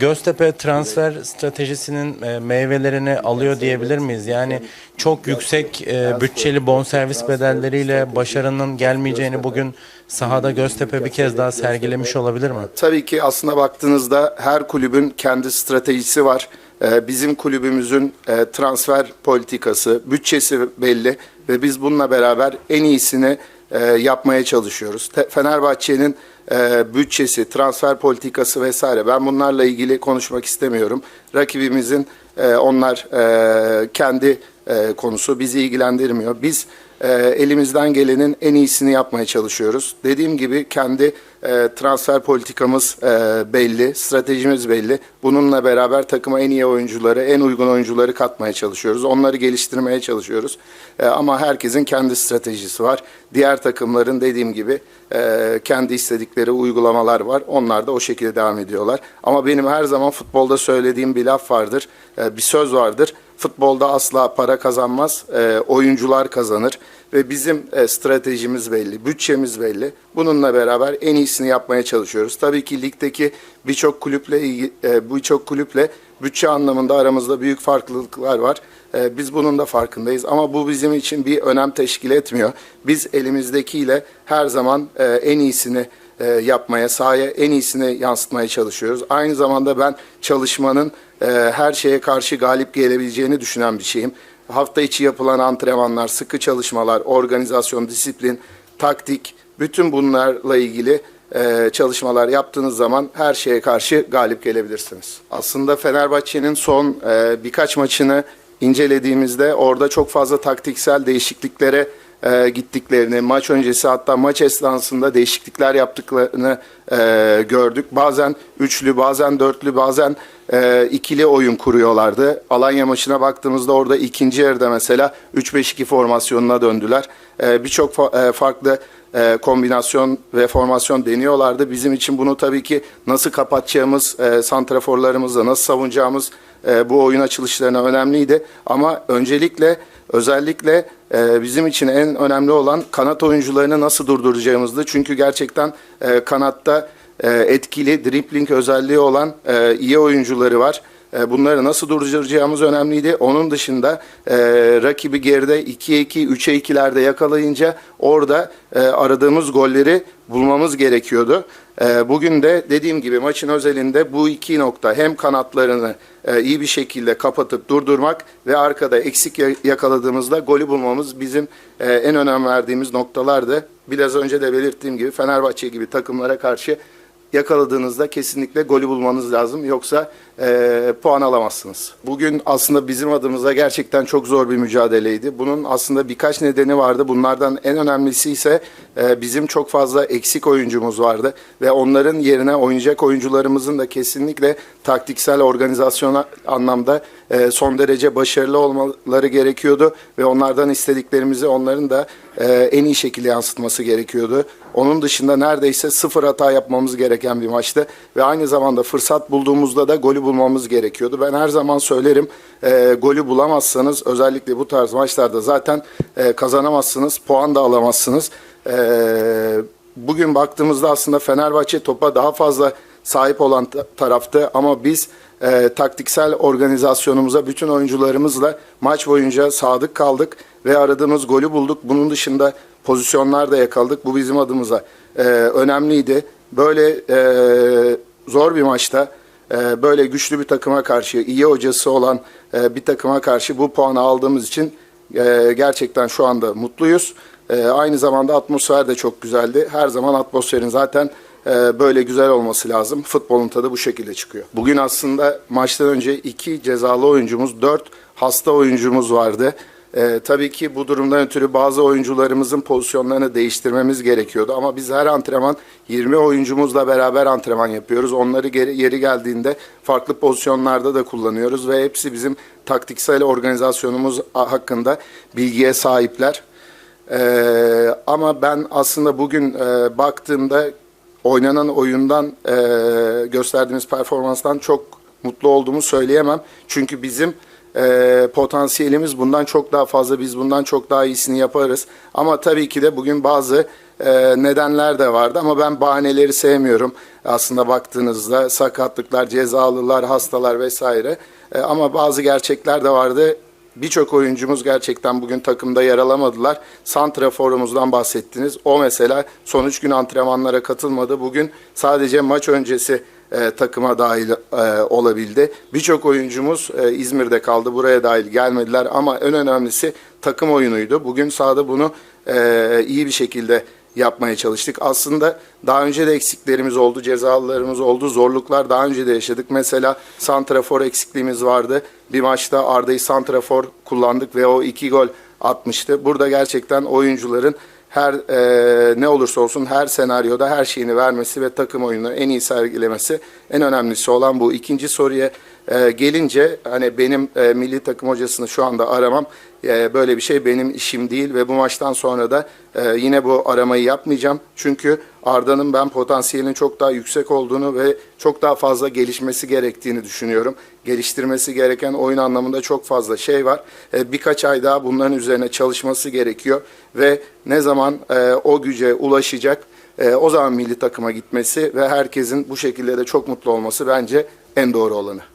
Göztepe transfer stratejisinin e, meyvelerini alıyor diyebilir miyiz? Yani çok yüksek e, bütçeli bonservis bedelleriyle başarının gelmeyeceğini bugün sahada Göztepe bir kez daha sergilemiş olabilir mi? Tabii ki aslında baktığınızda her kulübün kendi stratejisi var. Ee, Bizim kulübümüzün e, transfer politikası, bütçesi belli ve biz bununla beraber en iyisini e, yapmaya çalışıyoruz. Fenerbahçe'nin e, bütçesi, transfer politikası vesaire ben bunlarla ilgili konuşmak istemiyorum. Rakibimizin e, onlar e, kendi e, konusu bizi ilgilendirmiyor. Biz e, elimizden gelenin en iyisini yapmaya çalışıyoruz. Dediğim gibi kendi e, transfer politikamız e, belli, stratejimiz belli. Bununla beraber takıma en iyi oyuncuları, en uygun oyuncuları katmaya çalışıyoruz. Onları geliştirmeye çalışıyoruz. E, ama herkesin kendi stratejisi var. Diğer takımların dediğim gibi e, kendi istedikleri uygulamalar var. Onlar da o şekilde devam ediyorlar. Ama benim her zaman futbolda söylediğim bir laf vardır, e, bir söz vardır. Futbolda asla para kazanmaz, e, oyuncular kazanır ve bizim e, stratejimiz belli, bütçemiz belli. Bununla beraber en iyisini yapmaya çalışıyoruz. Tabii ki ligdeki birçok kulüple e, birçok kulüple bütçe anlamında aramızda büyük farklılıklar var. E, biz bunun da farkındayız ama bu bizim için bir önem teşkil etmiyor. Biz elimizdekiyle her zaman e, en iyisini e, yapmaya, sahaya en iyisini yansıtmaya çalışıyoruz. Aynı zamanda ben çalışmanın e, her şeye karşı galip gelebileceğini düşünen bir şeyim. Hafta içi yapılan antrenmanlar, sıkı çalışmalar, organizasyon, disiplin, taktik, bütün bunlarla ilgili e, çalışmalar yaptığınız zaman her şeye karşı galip gelebilirsiniz. Aslında Fenerbahçe'nin son e, birkaç maçını incelediğimizde orada çok fazla taktiksel değişikliklere e, gittiklerini, maç öncesi hatta maç esnasında değişiklikler yaptıklarını e, gördük. Bazen üçlü, bazen dörtlü, bazen e, ikili oyun kuruyorlardı. Alanya maçına baktığımızda orada ikinci yarıda mesela 3-5-2 formasyonuna döndüler. E, Birçok fa- e, farklı e, kombinasyon ve formasyon deniyorlardı. Bizim için bunu tabii ki nasıl kapatacağımız, e, santraforlarımızla nasıl savunacağımız e, bu oyun açılışlarına önemliydi. Ama öncelikle özellikle e, bizim için en önemli olan kanat oyuncularını nasıl durduracağımızdı. Çünkü gerçekten e, kanatta e, etkili dribbling özelliği olan e, iyi oyuncuları var. E, Bunları nasıl durduracağımız önemliydi. Onun dışında e, rakibi geride 2'ye 2, 3'e 2'lerde yakalayınca orada e, aradığımız golleri bulmamız gerekiyordu. E, bugün de dediğim gibi maçın özelinde bu iki nokta hem kanatlarını e, iyi bir şekilde kapatıp durdurmak ve arkada eksik ya- yakaladığımızda golü bulmamız bizim e, en önem verdiğimiz noktalardı. Biraz önce de belirttiğim gibi Fenerbahçe gibi takımlara karşı yakaladığınızda kesinlikle golü bulmanız lazım. Yoksa e, puan alamazsınız. Bugün aslında bizim adımıza gerçekten çok zor bir mücadeleydi. Bunun aslında birkaç nedeni vardı. Bunlardan en önemlisi ise e, bizim çok fazla eksik oyuncumuz vardı. Ve onların yerine oynayacak oyuncularımızın da kesinlikle taktiksel organizasyon anlamda e, son derece başarılı olmaları gerekiyordu. Ve onlardan istediklerimizi onların da e, en iyi şekilde yansıtması gerekiyordu. Onun dışında neredeyse sıfır hata yapmamız gereken bir maçtı. Ve aynı zamanda fırsat bulduğumuzda da golü bulmamız gerekiyordu. Ben her zaman söylerim e, golü bulamazsanız özellikle bu tarz maçlarda zaten e, kazanamazsınız, puan da alamazsınız. E, bugün baktığımızda aslında Fenerbahçe topa daha fazla sahip olan ta- taraftı ama biz e, taktiksel organizasyonumuza bütün oyuncularımızla maç boyunca sadık kaldık ve aradığımız golü bulduk. Bunun dışında pozisyonlar da yakaladık. Bu bizim adımıza e, önemliydi. Böyle e, zor bir maçta e, böyle güçlü bir takıma karşı, iyi hocası olan e, bir takıma karşı bu puanı aldığımız için e, gerçekten şu anda mutluyuz. E, aynı zamanda atmosfer de çok güzeldi. Her zaman atmosferin zaten e, böyle güzel olması lazım. Futbolun tadı bu şekilde çıkıyor. Bugün aslında maçtan önce iki cezalı oyuncumuz, dört hasta oyuncumuz vardı. Ee, tabii ki bu durumdan ötürü bazı oyuncularımızın pozisyonlarını değiştirmemiz gerekiyordu. Ama biz her antrenman 20 oyuncumuzla beraber antrenman yapıyoruz. Onları geri, yeri geldiğinde farklı pozisyonlarda da kullanıyoruz ve hepsi bizim taktiksel organizasyonumuz hakkında bilgiye sahipler. Ee, ama ben aslında bugün e, baktığımda oynanan oyundan e, gösterdiğimiz performanstan çok mutlu olduğumu söyleyemem. Çünkü bizim e, potansiyelimiz bundan çok daha fazla. Biz bundan çok daha iyisini yaparız. Ama tabii ki de bugün bazı e, nedenler de vardı ama ben bahaneleri sevmiyorum. Aslında baktığınızda sakatlıklar, cezalılar, hastalar vesaire. E, ama bazı gerçekler de vardı. Birçok oyuncumuz gerçekten bugün takımda yer alamadılar. Santraforumuzdan bahsettiniz. O mesela son üç gün antrenmanlara katılmadı. Bugün sadece maç öncesi e, takıma dahil e, olabildi. Birçok oyuncumuz e, İzmir'de kaldı. Buraya dahil gelmediler ama en önemlisi takım oyunuydu. Bugün sahada bunu e, iyi bir şekilde yapmaya çalıştık. Aslında daha önce de eksiklerimiz oldu, cezalarımız oldu, zorluklar daha önce de yaşadık. Mesela santrafor eksikliğimiz vardı. Bir maçta Arda'yı santrafor kullandık ve o iki gol atmıştı. Burada gerçekten oyuncuların her e, ne olursa olsun her senaryoda her şeyini vermesi ve takım oyununu en iyi sergilemesi en önemlisi olan bu. İkinci soruya e, gelince hani benim e, milli takım hocasını şu anda aramam e, böyle bir şey benim işim değil ve bu maçtan sonra da e, yine bu aramayı yapmayacağım. Çünkü Arda'nın ben potansiyelinin çok daha yüksek olduğunu ve çok daha fazla gelişmesi gerektiğini düşünüyorum. Geliştirmesi gereken oyun anlamında çok fazla şey var. E, birkaç ay daha bunların üzerine çalışması gerekiyor ve ne zaman e, o güce ulaşacak e, o zaman milli takıma gitmesi ve herkesin bu şekilde de çok mutlu olması bence en doğru olanı.